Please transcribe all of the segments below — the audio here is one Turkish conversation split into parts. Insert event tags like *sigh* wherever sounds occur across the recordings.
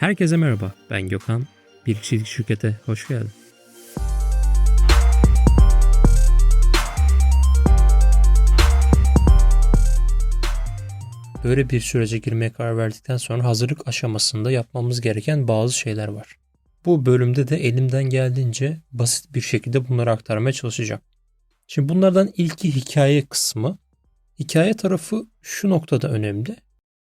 Herkese merhaba, ben Gökhan. Bir kişilik şirkete hoş geldin. Böyle bir sürece girmeye karar verdikten sonra hazırlık aşamasında yapmamız gereken bazı şeyler var. Bu bölümde de elimden geldiğince basit bir şekilde bunları aktarmaya çalışacağım. Şimdi bunlardan ilki hikaye kısmı. Hikaye tarafı şu noktada önemli.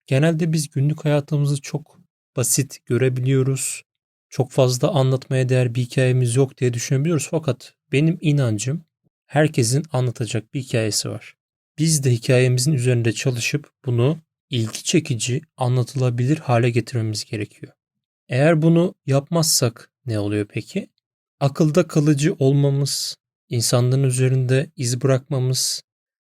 Genelde biz günlük hayatımızı çok basit görebiliyoruz. Çok fazla anlatmaya değer bir hikayemiz yok diye düşünebiliyoruz. Fakat benim inancım herkesin anlatacak bir hikayesi var. Biz de hikayemizin üzerinde çalışıp bunu ilgi çekici, anlatılabilir hale getirmemiz gerekiyor. Eğer bunu yapmazsak ne oluyor peki? Akılda kalıcı olmamız, insanların üzerinde iz bırakmamız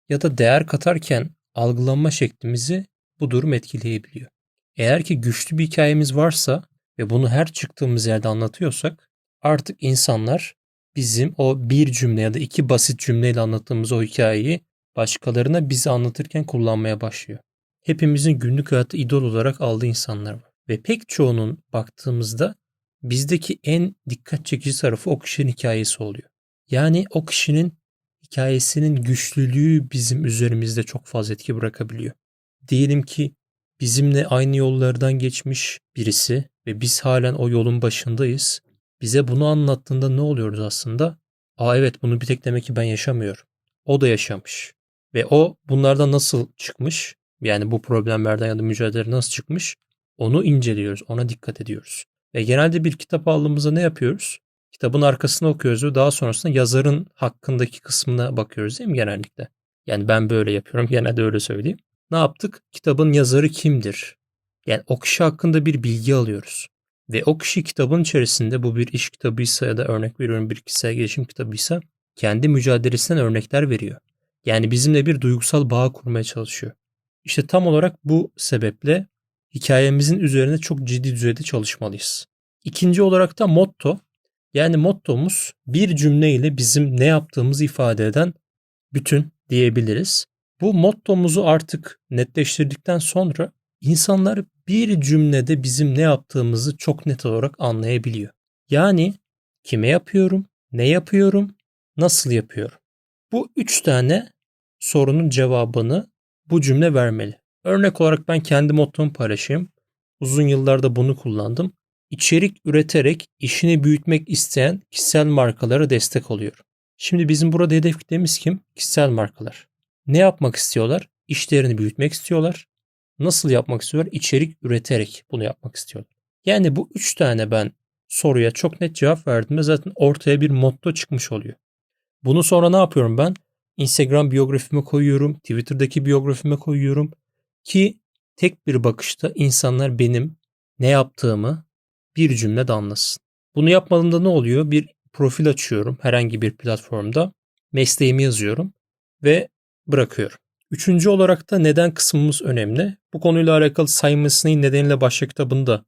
ya da değer katarken algılanma şeklimizi bu durum etkileyebiliyor. Eğer ki güçlü bir hikayemiz varsa ve bunu her çıktığımız yerde anlatıyorsak artık insanlar bizim o bir cümle ya da iki basit cümleyle anlattığımız o hikayeyi başkalarına bizi anlatırken kullanmaya başlıyor. Hepimizin günlük hayatı idol olarak aldığı insanlar var. Ve pek çoğunun baktığımızda bizdeki en dikkat çekici tarafı o kişinin hikayesi oluyor. Yani o kişinin hikayesinin güçlülüğü bizim üzerimizde çok fazla etki bırakabiliyor. Diyelim ki bizimle aynı yollardan geçmiş birisi ve biz halen o yolun başındayız. Bize bunu anlattığında ne oluyoruz aslında? Aa evet bunu bir tek demek ki ben yaşamıyorum. O da yaşamış. Ve o bunlardan nasıl çıkmış? Yani bu problemlerden ya da mücadele nasıl çıkmış? Onu inceliyoruz, ona dikkat ediyoruz. Ve genelde bir kitap aldığımızda ne yapıyoruz? Kitabın arkasını okuyoruz ve daha sonrasında yazarın hakkındaki kısmına bakıyoruz değil mi genellikle? Yani ben böyle yapıyorum, *laughs* genelde öyle söyleyeyim. Ne yaptık? Kitabın yazarı kimdir? Yani o kişi hakkında bir bilgi alıyoruz. Ve o kişi kitabın içerisinde bu bir iş kitabıysa ya da örnek veriyorum bir kişisel gelişim kitabıysa kendi mücadelesinden örnekler veriyor. Yani bizimle bir duygusal bağ kurmaya çalışıyor. İşte tam olarak bu sebeple hikayemizin üzerine çok ciddi düzeyde çalışmalıyız. İkinci olarak da motto. Yani mottomuz bir cümleyle bizim ne yaptığımızı ifade eden bütün diyebiliriz. Bu mottomuzu artık netleştirdikten sonra insanlar bir cümlede bizim ne yaptığımızı çok net olarak anlayabiliyor. Yani kime yapıyorum, ne yapıyorum, nasıl yapıyorum. Bu üç tane sorunun cevabını bu cümle vermeli. Örnek olarak ben kendi mottomu paylaşayım. Uzun yıllarda bunu kullandım. İçerik üreterek işini büyütmek isteyen kişisel markalara destek oluyor. Şimdi bizim burada hedef kitlemiz kim? Kişisel markalar. Ne yapmak istiyorlar? İşlerini büyütmek istiyorlar. Nasıl yapmak istiyorlar? İçerik üreterek bunu yapmak istiyorlar. Yani bu üç tane ben soruya çok net cevap verdim ve zaten ortaya bir motto çıkmış oluyor. Bunu sonra ne yapıyorum ben? Instagram biyografime koyuyorum, Twitter'daki biyografime koyuyorum ki tek bir bakışta insanlar benim ne yaptığımı bir cümlede anlasın. Bunu yapmadığımda ne oluyor? Bir profil açıyorum herhangi bir platformda, mesleğimi yazıyorum ve bırakıyorum. Üçüncü olarak da neden kısmımız önemli. Bu konuyla alakalı Sinek'in Nedeniyle Başla kitabını da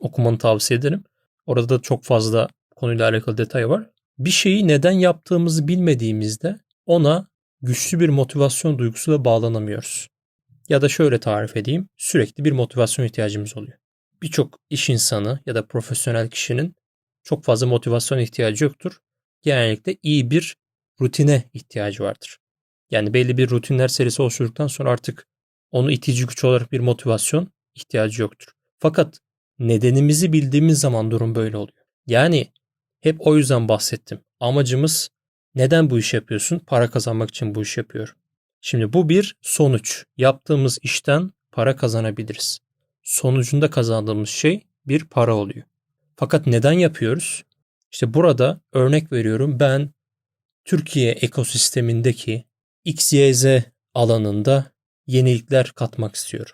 okumanı tavsiye ederim. Orada da çok fazla konuyla alakalı detay var. Bir şeyi neden yaptığımızı bilmediğimizde ona güçlü bir motivasyon duygusuyla bağlanamıyoruz. Ya da şöyle tarif edeyim, sürekli bir motivasyon ihtiyacımız oluyor. Birçok iş insanı ya da profesyonel kişinin çok fazla motivasyon ihtiyacı yoktur. Genellikle iyi bir rutine ihtiyacı vardır. Yani belli bir rutinler serisi oluşturduktan sonra artık onu itici güç olarak bir motivasyon ihtiyacı yoktur. Fakat nedenimizi bildiğimiz zaman durum böyle oluyor. Yani hep o yüzden bahsettim. Amacımız neden bu iş yapıyorsun? Para kazanmak için bu iş yapıyorum. Şimdi bu bir sonuç. Yaptığımız işten para kazanabiliriz. Sonucunda kazandığımız şey bir para oluyor. Fakat neden yapıyoruz? İşte burada örnek veriyorum ben Türkiye ekosistemindeki XYZ alanında yenilikler katmak istiyorum.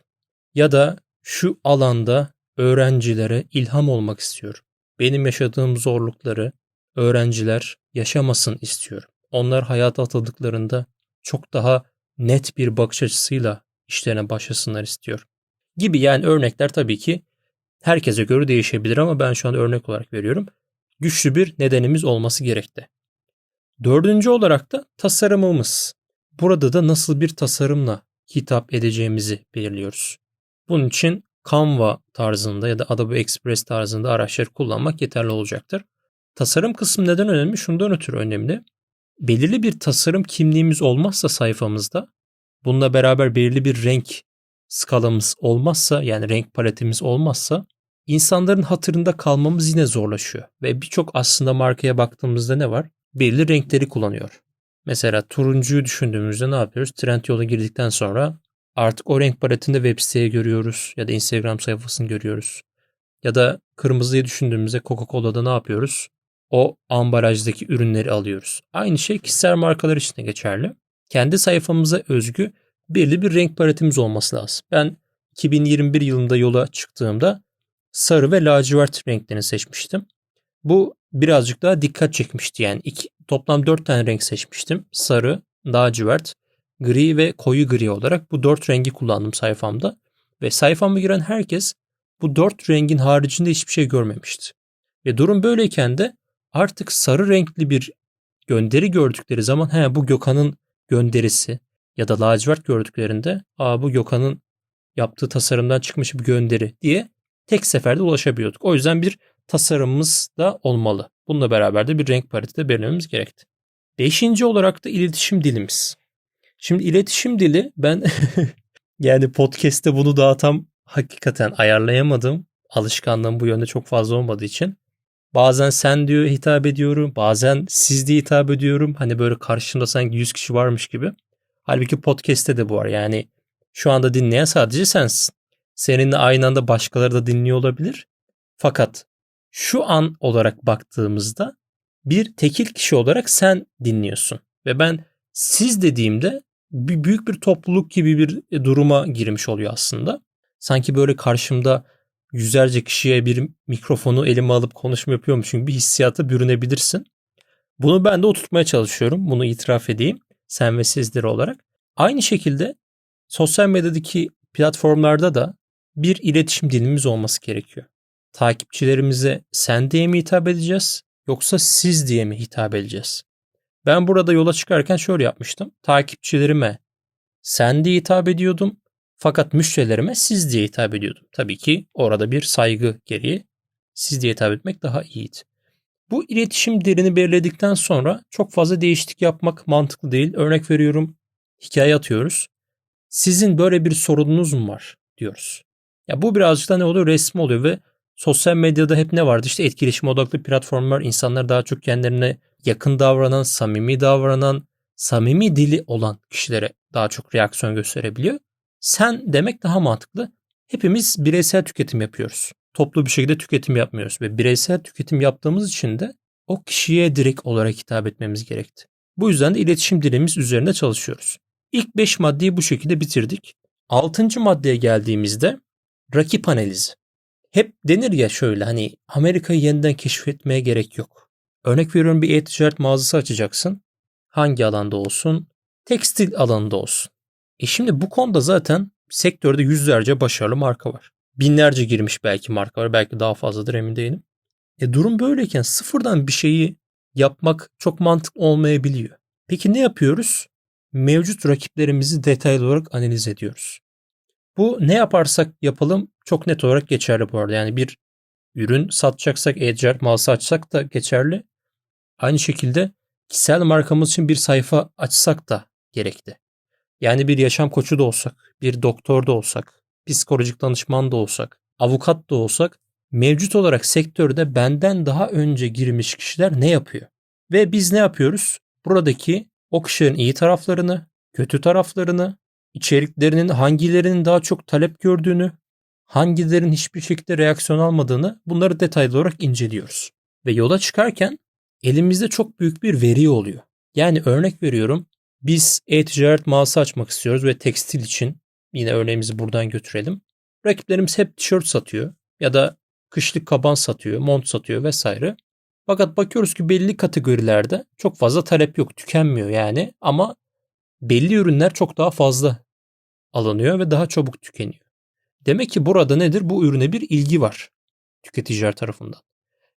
Ya da şu alanda öğrencilere ilham olmak istiyorum. Benim yaşadığım zorlukları öğrenciler yaşamasın istiyorum. Onlar hayata atıldıklarında çok daha net bir bakış açısıyla işlerine başlasınlar istiyorum. Gibi yani örnekler tabii ki herkese göre değişebilir ama ben şu an örnek olarak veriyorum. Güçlü bir nedenimiz olması gerekti. Dördüncü olarak da tasarımımız. Burada da nasıl bir tasarımla hitap edeceğimizi belirliyoruz. Bunun için Canva tarzında ya da Adobe Express tarzında araçları kullanmak yeterli olacaktır. Tasarım kısmı neden önemli? Şundan ötürü önemli. Belirli bir tasarım kimliğimiz olmazsa sayfamızda, bununla beraber belirli bir renk skalamız olmazsa yani renk paletimiz olmazsa insanların hatırında kalmamız yine zorlaşıyor. Ve birçok aslında markaya baktığımızda ne var? Belirli renkleri kullanıyor. Mesela turuncuyu düşündüğümüzde ne yapıyoruz? Trendyol'a girdikten sonra artık o renk paletinde web siteye görüyoruz ya da Instagram sayfasını görüyoruz. Ya da kırmızıyı düşündüğümüzde Coca-Cola'da ne yapıyoruz? O ambalajdaki ürünleri alıyoruz. Aynı şey kişisel markalar için de geçerli. Kendi sayfamıza özgü belirli bir renk paletimiz olması lazım. Ben 2021 yılında yola çıktığımda sarı ve lacivert renklerini seçmiştim. Bu birazcık daha dikkat çekmişti. Yani iki, toplam 4 tane renk seçmiştim. Sarı, lacivert, gri ve koyu gri olarak bu 4 rengi kullandım sayfamda. Ve sayfama giren herkes bu 4 rengin haricinde hiçbir şey görmemişti. Ve durum böyleyken de artık sarı renkli bir gönderi gördükleri zaman he bu Gökhan'ın gönderisi ya da lacivert gördüklerinde aa bu Gökhan'ın yaptığı tasarımdan çıkmış bir gönderi diye tek seferde ulaşabiliyorduk. O yüzden bir tasarımımız da olmalı. Bununla beraber de bir renk paleti de belirlememiz gerekti. Beşinci olarak da iletişim dilimiz. Şimdi iletişim dili ben *laughs* yani podcast'te bunu daha tam hakikaten ayarlayamadım. Alışkanlığım bu yönde çok fazla olmadığı için. Bazen sen diyor hitap ediyorum. Bazen siz diye hitap ediyorum. Hani böyle karşımda sanki 100 kişi varmış gibi. Halbuki podcast'te de bu var. Yani şu anda dinleyen sadece sensin. Seninle aynı anda başkaları da dinliyor olabilir. Fakat şu an olarak baktığımızda bir tekil kişi olarak sen dinliyorsun. Ve ben siz dediğimde bir büyük bir topluluk gibi bir duruma girmiş oluyor aslında. Sanki böyle karşımda yüzlerce kişiye bir mikrofonu elime alıp konuşma yapıyormuşum gibi hissiyata bürünebilirsin. Bunu ben de oturtmaya çalışıyorum. Bunu itiraf edeyim. Sen ve sizleri olarak. Aynı şekilde sosyal medyadaki platformlarda da bir iletişim dilimiz olması gerekiyor. Takipçilerimize sen diye mi hitap edeceğiz yoksa siz diye mi hitap edeceğiz? Ben burada yola çıkarken şöyle yapmıştım. Takipçilerime sen diye hitap ediyordum. Fakat müşterilerime siz diye hitap ediyordum. Tabii ki orada bir saygı gereği siz diye hitap etmek daha iyiydi. Bu iletişim dilini belirledikten sonra çok fazla değişiklik yapmak mantıklı değil. Örnek veriyorum hikaye atıyoruz. Sizin böyle bir sorununuz mu var diyoruz. Ya bu birazcık da ne oluyor? Resmi oluyor ve sosyal medyada hep ne vardı? İşte etkileşim odaklı platformlar insanlar daha çok kendilerine yakın davranan, samimi davranan, samimi dili olan kişilere daha çok reaksiyon gösterebiliyor. Sen demek daha mantıklı. Hepimiz bireysel tüketim yapıyoruz. Toplu bir şekilde tüketim yapmıyoruz ve bireysel tüketim yaptığımız için de o kişiye direkt olarak hitap etmemiz gerekti. Bu yüzden de iletişim dilimiz üzerinde çalışıyoruz. İlk 5 maddeyi bu şekilde bitirdik. 6. maddeye geldiğimizde rakip analizi. Hep denir ya şöyle hani Amerika'yı yeniden keşfetmeye gerek yok. Örnek veriyorum bir e-ticaret mağazası açacaksın. Hangi alanda olsun? Tekstil alanında olsun. E şimdi bu konuda zaten sektörde yüzlerce başarılı marka var. Binlerce girmiş belki marka var. Belki daha fazladır emin değilim. E durum böyleyken sıfırdan bir şeyi yapmak çok mantıklı olmayabiliyor. Peki ne yapıyoruz? Mevcut rakiplerimizi detaylı olarak analiz ediyoruz. Bu ne yaparsak yapalım çok net olarak geçerli bu arada. Yani bir ürün satacaksak, e-ticaret mağazası açsak da geçerli. Aynı şekilde kişisel markamız için bir sayfa açsak da gerekli. Yani bir yaşam koçu da olsak, bir doktor da olsak, psikolojik danışman da olsak, avukat da olsak mevcut olarak sektörde benden daha önce girmiş kişiler ne yapıyor? Ve biz ne yapıyoruz? Buradaki o kişilerin iyi taraflarını, kötü taraflarını, içeriklerinin hangilerinin daha çok talep gördüğünü, hangilerinin hiçbir şekilde reaksiyon almadığını bunları detaylı olarak inceliyoruz. Ve yola çıkarken elimizde çok büyük bir veri oluyor. Yani örnek veriyorum biz e-ticaret mağazası açmak istiyoruz ve tekstil için yine örneğimizi buradan götürelim. Rakiplerimiz hep tişört satıyor ya da kışlık kaban satıyor, mont satıyor vesaire. Fakat bakıyoruz ki belli kategorilerde çok fazla talep yok, tükenmiyor yani ama belli ürünler çok daha fazla alınıyor ve daha çabuk tükeniyor. Demek ki burada nedir? Bu ürüne bir ilgi var tüketiciler tarafından.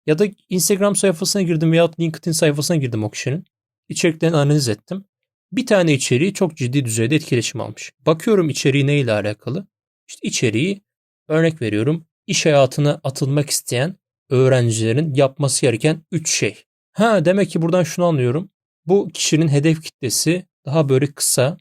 Ya da Instagram sayfasına girdim veya LinkedIn sayfasına girdim o kişinin. İçeriklerini analiz ettim. Bir tane içeriği çok ciddi düzeyde etkileşim almış. Bakıyorum içeriği neyle alakalı? İşte içeriği Örnek veriyorum. İş hayatına atılmak isteyen öğrencilerin yapması gereken 3 şey. Ha demek ki buradan şunu anlıyorum. Bu kişinin hedef kitlesi daha böyle kısa,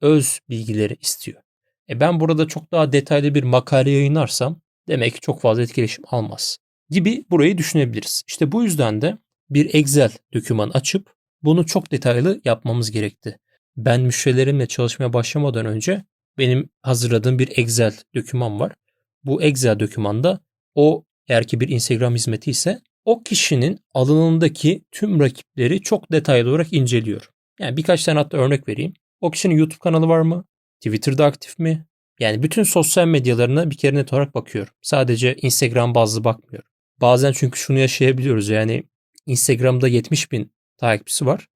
öz bilgileri istiyor. E ben burada çok daha detaylı bir makale yayınlarsam demek ki çok fazla etkileşim almaz gibi burayı düşünebiliriz. İşte bu yüzden de bir Excel doküman açıp bunu çok detaylı yapmamız gerekti. Ben müşterilerimle çalışmaya başlamadan önce benim hazırladığım bir Excel doküman var. Bu Excel dokümanda o eğer ki bir Instagram hizmeti ise o kişinin alanındaki tüm rakipleri çok detaylı olarak inceliyor. Yani birkaç tane hatta örnek vereyim. O kişinin YouTube kanalı var mı? Twitter'da aktif mi? Yani bütün sosyal medyalarına bir kere net olarak bakıyorum. Sadece Instagram bazlı bakmıyorum. Bazen çünkü şunu yaşayabiliyoruz yani Instagram'da 70 bin takipçisi var.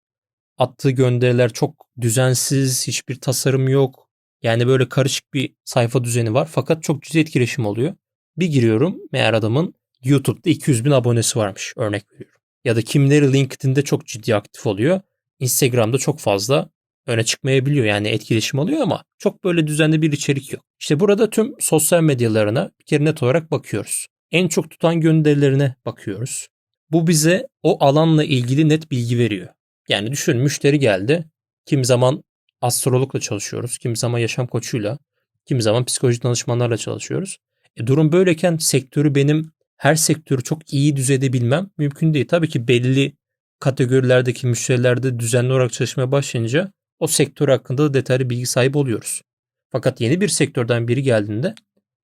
Attığı gönderiler çok düzensiz, hiçbir tasarım yok. Yani böyle karışık bir sayfa düzeni var fakat çok ciddi etkileşim oluyor. Bir giriyorum meğer adamın YouTube'da 200 bin abonesi varmış örnek veriyorum. Ya da kimleri LinkedIn'de çok ciddi aktif oluyor. Instagram'da çok fazla öne çıkmayabiliyor yani etkileşim alıyor ama çok böyle düzenli bir içerik yok. İşte burada tüm sosyal medyalarına bir kere net olarak bakıyoruz. En çok tutan gönderilerine bakıyoruz. Bu bize o alanla ilgili net bilgi veriyor. Yani düşün müşteri geldi. Kim zaman astrologla çalışıyoruz, kim zaman yaşam koçuyla, kim zaman psikoloji danışmanlarla çalışıyoruz. E durum böyleken sektörü benim her sektörü çok iyi düzeyde bilmem mümkün değil. Tabii ki belli kategorilerdeki müşterilerde düzenli olarak çalışmaya başlayınca o sektör hakkında da detaylı bilgi sahibi oluyoruz. Fakat yeni bir sektörden biri geldiğinde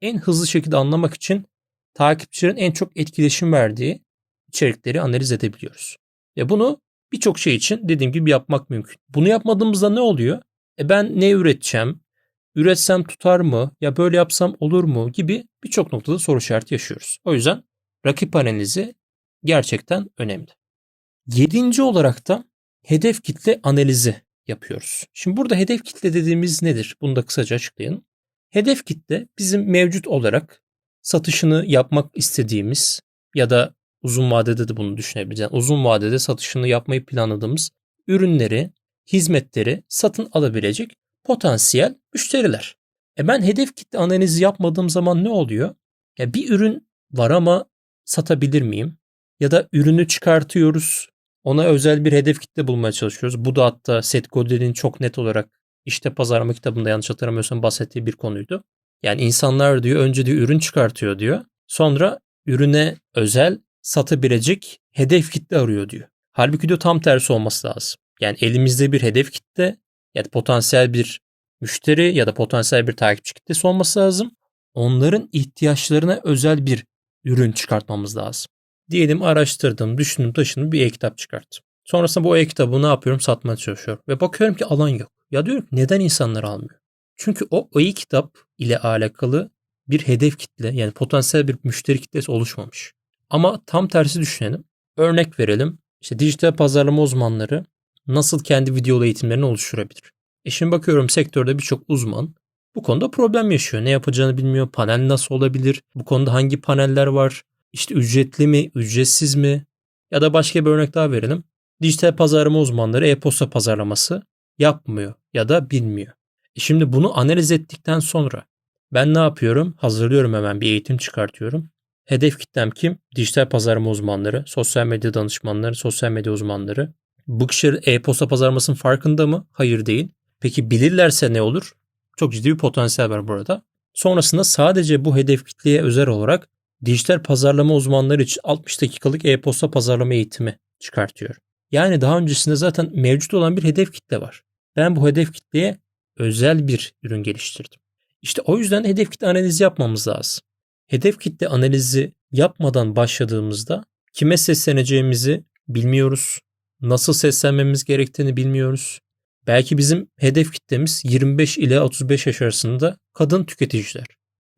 en hızlı şekilde anlamak için takipçilerin en çok etkileşim verdiği içerikleri analiz edebiliyoruz. Ve bunu birçok şey için dediğim gibi yapmak mümkün. Bunu yapmadığımızda ne oluyor? E ben ne üreteceğim? Üretsem tutar mı? Ya böyle yapsam olur mu? Gibi birçok noktada soru işareti yaşıyoruz. O yüzden rakip analizi gerçekten önemli. Yedinci olarak da hedef kitle analizi yapıyoruz. Şimdi burada hedef kitle dediğimiz nedir? Bunu da kısaca açıklayalım. Hedef kitle bizim mevcut olarak satışını yapmak istediğimiz ya da uzun vadede de bunu düşünebiliriz. Yani uzun vadede satışını yapmayı planladığımız ürünleri, hizmetleri satın alabilecek potansiyel müşteriler. E ben hedef kitle analizi yapmadığım zaman ne oluyor? Ya bir ürün var ama satabilir miyim? Ya da ürünü çıkartıyoruz. Ona özel bir hedef kitle bulmaya çalışıyoruz. Bu da hatta Seth Godin'in çok net olarak işte pazarlama kitabında yanlış hatırlamıyorsam bahsettiği bir konuydu. Yani insanlar diyor önce diyor ürün çıkartıyor diyor. Sonra ürüne özel satabilecek hedef kitle arıyor diyor. Halbuki diyor tam tersi olması lazım. Yani elimizde bir hedef kitle ya da potansiyel bir müşteri ya da potansiyel bir takipçi kitlesi olması lazım. Onların ihtiyaçlarına özel bir ürün çıkartmamız lazım. Diyelim araştırdım, düşündüm, taşındım bir e-kitap çıkarttım. Sonrasında bu e-kitabı ne yapıyorum? Satmaya çalışıyorum. Ve bakıyorum ki alan yok. Ya diyorum neden insanlar almıyor? Çünkü o e-kitap ile alakalı bir hedef kitle yani potansiyel bir müşteri kitlesi oluşmamış. Ama tam tersi düşünelim. Örnek verelim. İşte dijital pazarlama uzmanları nasıl kendi video eğitimlerini oluşturabilir? E şimdi bakıyorum sektörde birçok uzman bu konuda problem yaşıyor. Ne yapacağını bilmiyor. Panel nasıl olabilir? Bu konuda hangi paneller var? İşte ücretli mi, ücretsiz mi? Ya da başka bir örnek daha verelim. Dijital pazarlama uzmanları e-posta pazarlaması yapmıyor ya da bilmiyor. E şimdi bunu analiz ettikten sonra ben ne yapıyorum? Hazırlıyorum hemen bir eğitim çıkartıyorum. Hedef kitlem kim? Dijital pazarlama uzmanları, sosyal medya danışmanları, sosyal medya uzmanları. Kişiler e-posta pazarlamasının farkında mı? Hayır değil. Peki bilirlerse ne olur? Çok ciddi bir potansiyel var burada. Sonrasında sadece bu hedef kitleye özel olarak dijital pazarlama uzmanları için 60 dakikalık e-posta pazarlama eğitimi çıkartıyor. Yani daha öncesinde zaten mevcut olan bir hedef kitle var. Ben bu hedef kitleye özel bir ürün geliştirdim. İşte o yüzden hedef kitle analizi yapmamız lazım. Hedef kitle analizi yapmadan başladığımızda kime sesleneceğimizi bilmiyoruz. Nasıl seslenmemiz gerektiğini bilmiyoruz. Belki bizim hedef kitlemiz 25 ile 35 yaş arasında kadın tüketiciler.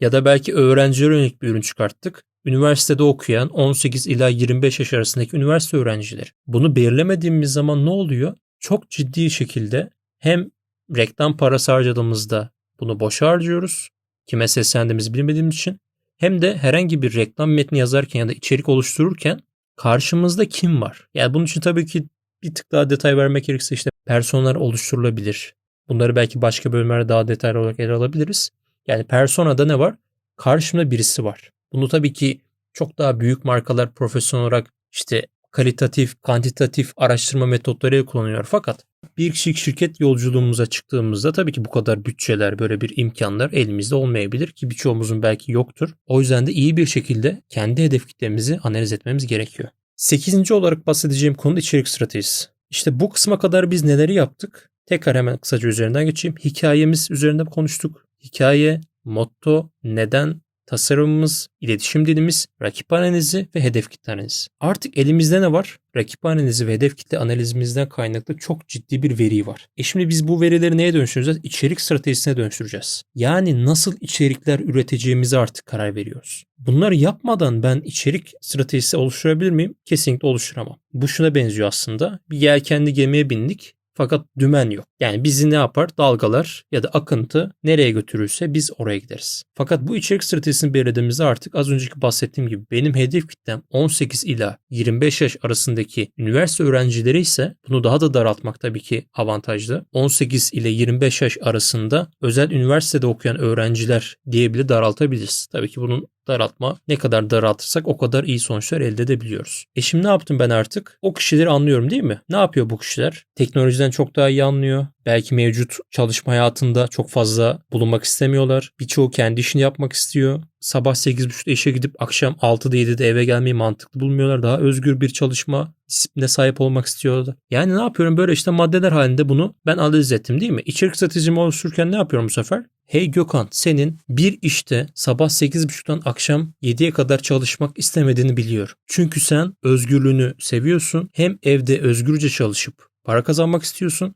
Ya da belki öğrencilere yönelik bir ürün çıkarttık. Üniversitede okuyan 18 ila 25 yaş arasındaki üniversite öğrencileri. Bunu belirlemediğimiz zaman ne oluyor? Çok ciddi şekilde hem reklam parası harcadığımızda bunu boş harcıyoruz. Kime seslendiğimizi bilmediğimiz için. Hem de herhangi bir reklam metni yazarken ya da içerik oluştururken karşımızda kim var? Yani bunun için tabii ki bir tık daha detay vermek gerekirse işte personalar oluşturulabilir. Bunları belki başka bölümlerde daha detaylı olarak ele alabiliriz. Yani personada ne var? karşımda birisi var. Bunu tabii ki çok daha büyük markalar profesyonel olarak işte kalitatif, kantitatif araştırma metotları kullanıyor. Fakat bir kişilik şirket yolculuğumuza çıktığımızda tabii ki bu kadar bütçeler, böyle bir imkanlar elimizde olmayabilir ki birçoğumuzun belki yoktur. O yüzden de iyi bir şekilde kendi hedef kitlemizi analiz etmemiz gerekiyor. Sekizinci olarak bahsedeceğim konu içerik stratejisi. İşte bu kısma kadar biz neleri yaptık? Tekrar hemen kısaca üzerinden geçeyim. Hikayemiz üzerinde konuştuk. Hikaye, motto, neden, tasarımımız, iletişim dilimiz, rakip analizi ve hedef kitle analizi. Artık elimizde ne var? Rakip analizi ve hedef kitle analizimizden kaynaklı çok ciddi bir veri var. E şimdi biz bu verileri neye dönüştüreceğiz? İçerik stratejisine dönüştüreceğiz. Yani nasıl içerikler üreteceğimize artık karar veriyoruz. Bunları yapmadan ben içerik stratejisi oluşturabilir miyim? Kesinlikle oluşturamam. Bu şuna benziyor aslında. Bir yelkenli gemiye bindik. Fakat dümen yok. Yani bizi ne yapar? Dalgalar ya da akıntı nereye götürürse biz oraya gideriz. Fakat bu içerik stratejisini belirlediğimizde artık az önceki bahsettiğim gibi benim hedef kitlem 18 ila 25 yaş arasındaki üniversite öğrencileri ise bunu daha da daraltmak tabii ki avantajlı. 18 ile 25 yaş arasında özel üniversitede okuyan öğrenciler diye bile daraltabiliriz. Tabii ki bunun daraltma ne kadar daraltırsak o kadar iyi sonuçlar elde edebiliyoruz. E şimdi ne yaptım ben artık? O kişileri anlıyorum değil mi? Ne yapıyor bu kişiler? Teknolojiden çok daha iyi anlıyor. Belki mevcut çalışma hayatında çok fazla bulunmak istemiyorlar. Birçoğu kendi işini yapmak istiyor. Sabah 8.30'da işe gidip akşam 6'da 7'de eve gelmeyi mantıklı bulmuyorlar. Daha özgür bir çalışma disipline sahip olmak istiyorlar. Yani ne yapıyorum? Böyle işte maddeler halinde bunu ben analiz ettim değil mi? İçerik stratejimi oluştururken ne yapıyorum bu sefer? Hey Gökhan senin bir işte sabah 8.30'dan akşam 7'ye kadar çalışmak istemediğini biliyor. Çünkü sen özgürlüğünü seviyorsun. Hem evde özgürce çalışıp para kazanmak istiyorsun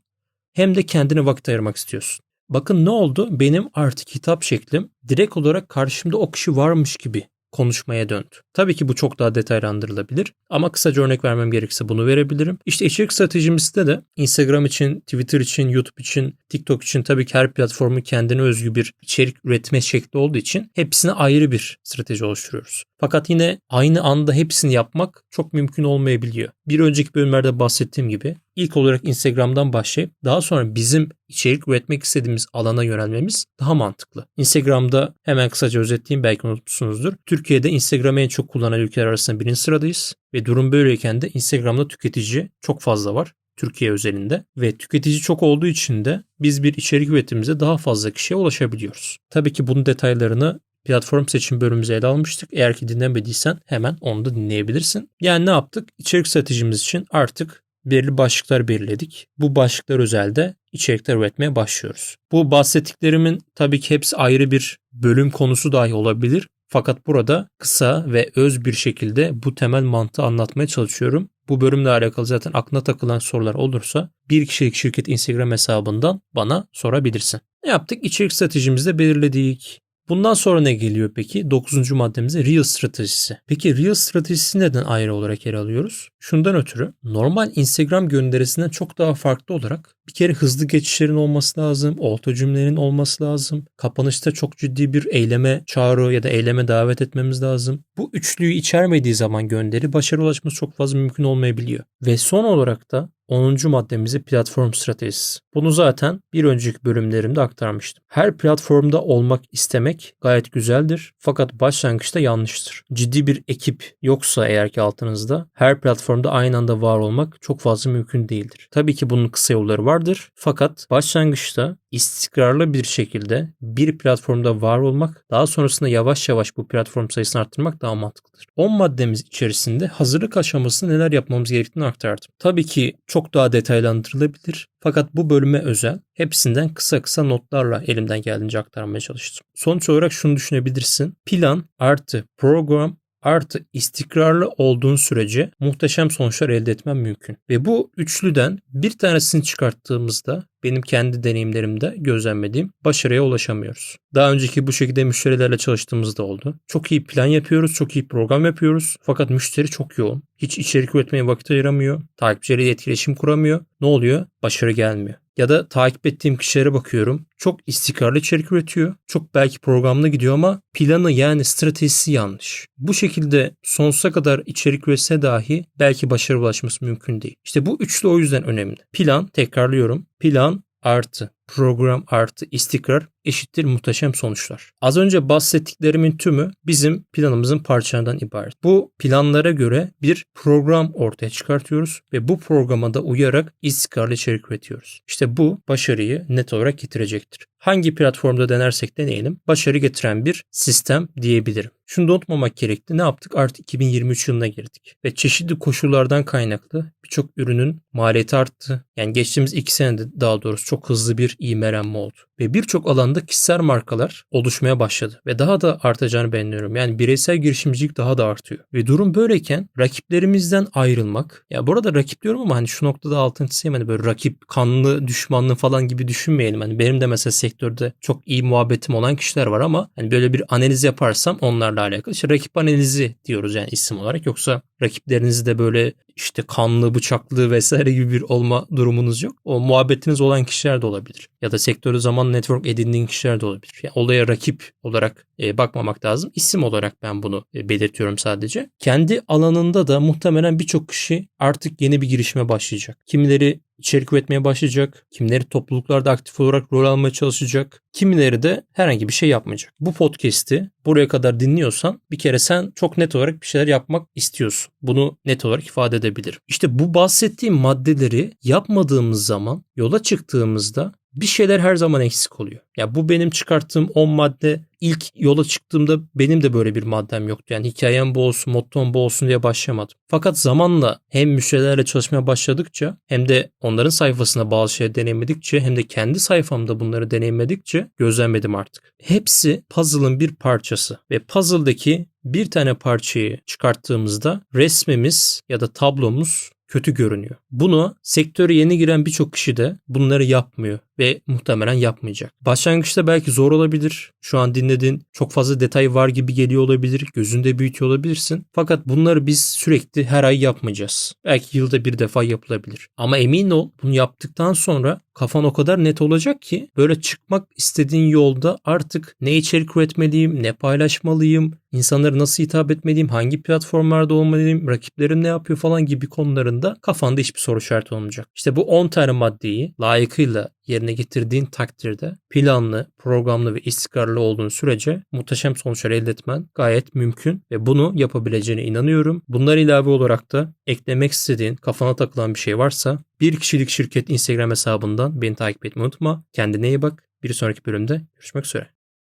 hem de kendine vakit ayırmak istiyorsun. Bakın ne oldu? Benim artık hitap şeklim direkt olarak karşımda o kişi varmış gibi konuşmaya döndü. Tabii ki bu çok daha detaylandırılabilir ama kısaca örnek vermem gerekirse bunu verebilirim. İşte içerik stratejimizde de Instagram için, Twitter için, YouTube için, TikTok için tabii ki her platformun kendine özgü bir içerik üretme şekli olduğu için hepsine ayrı bir strateji oluşturuyoruz. Fakat yine aynı anda hepsini yapmak çok mümkün olmayabiliyor. Bir önceki bölümlerde bahsettiğim gibi ilk olarak Instagram'dan başlayıp daha sonra bizim içerik üretmek istediğimiz alana yönelmemiz daha mantıklı. Instagram'da hemen kısaca özetleyeyim belki unutmuşsunuzdur. Türkiye'de Instagram'ı en çok kullanan ülkeler arasında birinci sıradayız ve durum böyleyken de Instagram'da tüketici çok fazla var. Türkiye özelinde ve tüketici çok olduğu için de biz bir içerik üretimimize daha fazla kişiye ulaşabiliyoruz. Tabii ki bunun detaylarını platform seçim bölümümüzde ele almıştık. Eğer ki dinlemediysen hemen onu da dinleyebilirsin. Yani ne yaptık? İçerik stratejimiz için artık belirli başlıklar belirledik. Bu başlıklar özelde içerikler üretmeye başlıyoruz. Bu bahsettiklerimin tabii ki hepsi ayrı bir bölüm konusu dahi olabilir. Fakat burada kısa ve öz bir şekilde bu temel mantığı anlatmaya çalışıyorum. Bu bölümle alakalı zaten aklına takılan sorular olursa bir kişilik şirket Instagram hesabından bana sorabilirsin. Ne yaptık? İçerik stratejimizi de belirledik. Bundan sonra ne geliyor peki? Dokuzuncu maddemize Real stratejisi. Peki Real stratejisi neden ayrı olarak yer alıyoruz? Şundan ötürü normal Instagram gönderisinden çok daha farklı olarak bir kere hızlı geçişlerin olması lazım, orta cümlelerin olması lazım. Kapanışta çok ciddi bir eyleme çağrı ya da eyleme davet etmemiz lazım. Bu üçlüyü içermediği zaman gönderi başarı ulaşması çok fazla mümkün olmayabiliyor. Ve son olarak da 10. maddemizi platform stratejisi. Bunu zaten bir önceki bölümlerimde aktarmıştım. Her platformda olmak istemek gayet güzeldir fakat başlangıçta yanlıştır. Ciddi bir ekip yoksa eğer ki altınızda her platformda aynı anda var olmak çok fazla mümkün değildir. Tabii ki bunun kısa yolları vardır fakat başlangıçta istikrarlı bir şekilde bir platformda var olmak, daha sonrasında yavaş yavaş bu platform sayısını arttırmak daha mantıklıdır. 10 maddemiz içerisinde hazırlık aşamasında neler yapmamız gerektiğini aktardım. Tabii ki çok daha detaylandırılabilir fakat bu bölüme özel hepsinden kısa kısa notlarla elimden geldiğince aktarmaya çalıştım. Sonuç olarak şunu düşünebilirsin. Plan artı program artı istikrarlı olduğun sürece muhteşem sonuçlar elde etmem mümkün. Ve bu üçlüden bir tanesini çıkarttığımızda benim kendi deneyimlerimde gözlemlediğim başarıya ulaşamıyoruz. Daha önceki bu şekilde müşterilerle çalıştığımızda oldu. Çok iyi plan yapıyoruz, çok iyi program yapıyoruz. Fakat müşteri çok yoğun. Hiç içerik üretmeye vakit ayıramıyor. Takipçileriyle etkileşim kuramıyor. Ne oluyor? Başarı gelmiyor. Ya da takip ettiğim kişilere bakıyorum. Çok istikrarlı içerik üretiyor. Çok belki programlı gidiyor ama planı yani stratejisi yanlış. Bu şekilde sonsuza kadar içerik üretse dahi belki başarı ulaşması mümkün değil. İşte bu üçlü o yüzden önemli. Plan, tekrarlıyorum. Plan artı program artı istikrar eşittir muhteşem sonuçlar. Az önce bahsettiklerimin tümü bizim planımızın parçalarından ibaret. Bu planlara göre bir program ortaya çıkartıyoruz ve bu programa da uyarak istikrarlı içerik üretiyoruz. İşte bu başarıyı net olarak getirecektir. Hangi platformda denersek deneyelim başarı getiren bir sistem diyebilirim. Şunu da unutmamak gerekli. Ne yaptık? Artık 2023 yılına girdik. Ve çeşitli koşullardan kaynaklı birçok ürünün maliyeti arttı. Yani geçtiğimiz iki senede daha doğrusu çok hızlı bir ivmelenme oldu. Ve birçok alanda kişisel markalar oluşmaya başladı. Ve daha da artacağını beğeniyorum. Yani bireysel girişimcilik daha da artıyor. Ve durum böyleyken rakiplerimizden ayrılmak. Ya burada rakip diyorum ama hani şu noktada altını çizeyim hani böyle rakip kanlı düşmanlı falan gibi düşünmeyelim. Hani benim de mesela sektörde çok iyi muhabbetim olan kişiler var ama hani böyle bir analiz yaparsam onlarla alakalı. İşte rakip analizi diyoruz yani isim olarak. Yoksa rakiplerinizi de böyle işte kanlı, bıçaklı vesaire gibi bir olma durumunuz yok. O muhabbetiniz olan kişiler de olabilir. Ya da sektörü zaman network edindiğin kişiler de olabilir. Yani olaya rakip olarak bakmamak lazım. İsim olarak ben bunu e, belirtiyorum sadece. Kendi alanında da muhtemelen birçok kişi artık yeni bir girişime başlayacak. Kimileri içerik üretmeye başlayacak. Kimileri topluluklarda aktif olarak rol almaya çalışacak. Kimileri de herhangi bir şey yapmayacak. Bu podcast'i buraya kadar dinliyorsan bir kere sen çok net olarak bir şeyler yapmak istiyorsun. Bunu net olarak ifade edebilirim. İşte bu bahsettiğim maddeleri yapmadığımız zaman yola çıktığımızda bir şeyler her zaman eksik oluyor. Ya bu benim çıkarttığım 10 madde ilk yola çıktığımda benim de böyle bir maddem yoktu. Yani hikayem bu olsun, mottom bu olsun diye başlamadım. Fakat zamanla hem müşterilerle çalışmaya başladıkça hem de onların sayfasına bazı şeyler deneyimledikçe hem de kendi sayfamda bunları deneyimledikçe gözlemledim artık. Hepsi puzzle'ın bir parçası ve puzzle'daki bir tane parçayı çıkarttığımızda resmimiz ya da tablomuz kötü görünüyor. Bunu sektöre yeni giren birçok kişi de bunları yapmıyor ve muhtemelen yapmayacak. Başlangıçta belki zor olabilir. Şu an dinlediğin çok fazla detay var gibi geliyor olabilir. Gözünde büyütüyor olabilirsin. Fakat bunları biz sürekli her ay yapmayacağız. Belki yılda bir defa yapılabilir. Ama emin ol bunu yaptıktan sonra kafan o kadar net olacak ki böyle çıkmak istediğin yolda artık ne içerik üretmeliyim, ne paylaşmalıyım, insanlara nasıl hitap etmeliyim, hangi platformlarda olmalıyım, rakiplerim ne yapıyor falan gibi konularında kafanda hiçbir soru işareti olmayacak. İşte bu 10 tane maddeyi layıkıyla yerine getirdiğin takdirde planlı, programlı ve istikrarlı olduğun sürece muhteşem sonuçlar elde etmen gayet mümkün ve bunu yapabileceğine inanıyorum. Bunlar ilave olarak da eklemek istediğin, kafana takılan bir şey varsa bir kişilik şirket Instagram hesabından beni takip etmeyi unutma. Kendine iyi bak. Bir sonraki bölümde görüşmek üzere.